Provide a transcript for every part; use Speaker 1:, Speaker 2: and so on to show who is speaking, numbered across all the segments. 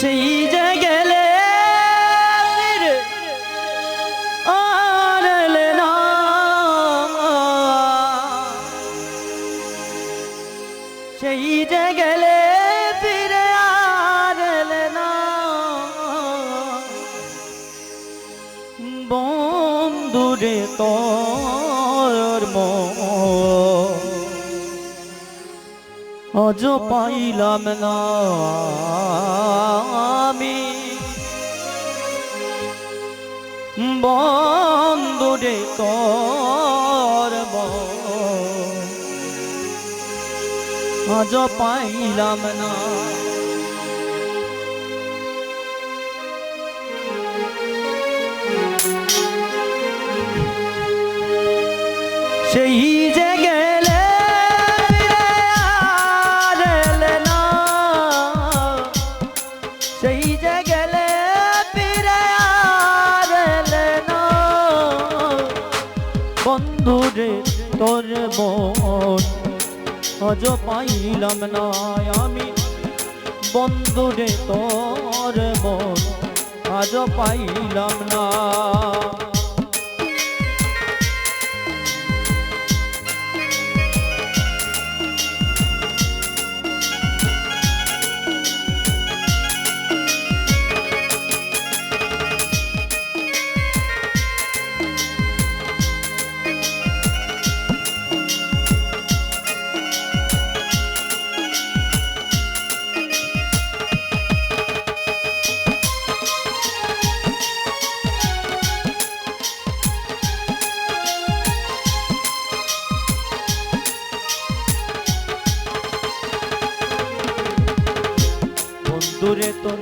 Speaker 1: সেই যে গেলে সেই যে গেলে ফিরে আর না। বন্ধুরে তোর মন আজ পাইলাম না আমি। বন্ধুরে মন আজ পাইলাম না। সেই বন্ধুরে তোর মন আজ পাইলাম না। আমি বন্ধুরে তোর মন আজ পাইলাম না। বন্ধুরে তোর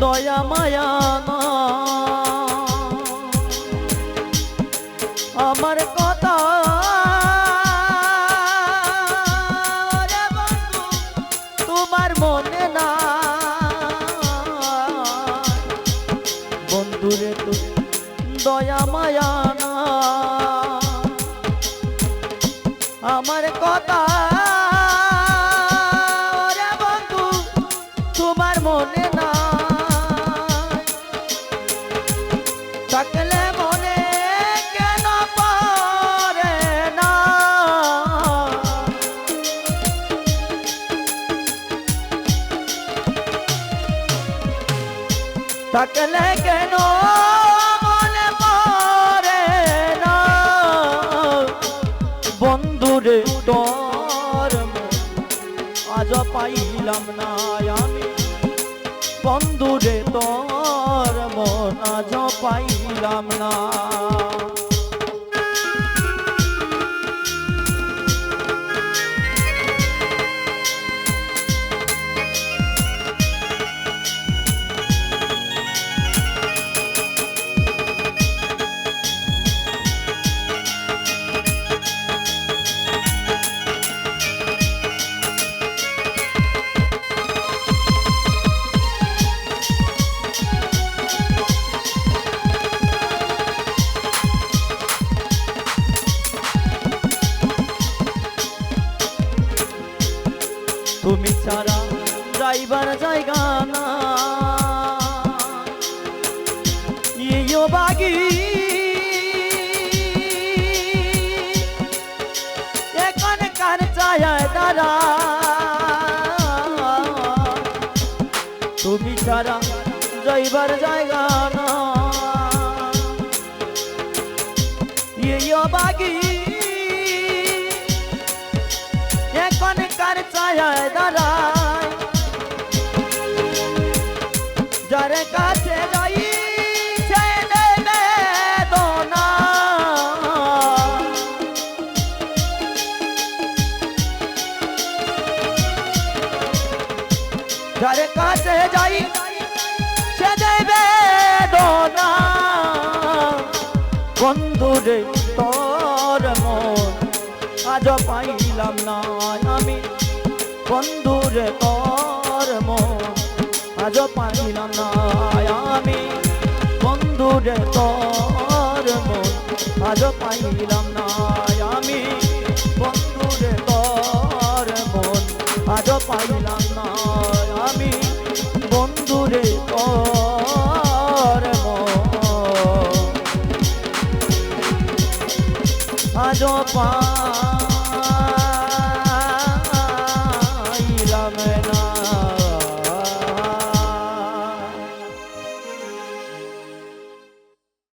Speaker 1: দয়া, মায়া না। আমার কথা তোমার মনে না। বন্ধুরে তোর দয়া, মায়া না। আমার কথা তোমার মনে না থাকলে মনে কেন পড়ে না? থাকলে কেন মনে পড়ে না? বন্ধুরে, তোর আজ পাইলাম না। বন্ধুরে তোর মন আজ পাইলাম না। তুমি ছাড়া যাইবার জায়গা না। ইয়ো বাগি। এখন কার চায় দাঁড়া তুমি ছাড়া যাইবার জায়গা না। ইয়ো বাগি। ছায় দাঁড়ায়। যার কাছে যাই যার কাছে যাই, সে দেবে দোনা বন্ধুরে তোর মন আজ পাইলাম না আমি। বন্ধুরে তোর মন আজ পাইলাম না আমি। বন্ধুরে তোর মন আজ পাইলাম না আমি। বন্ধুরে তোর মন আজ পাইলাম না আমি। বন্ধুরে তোর আজ পাই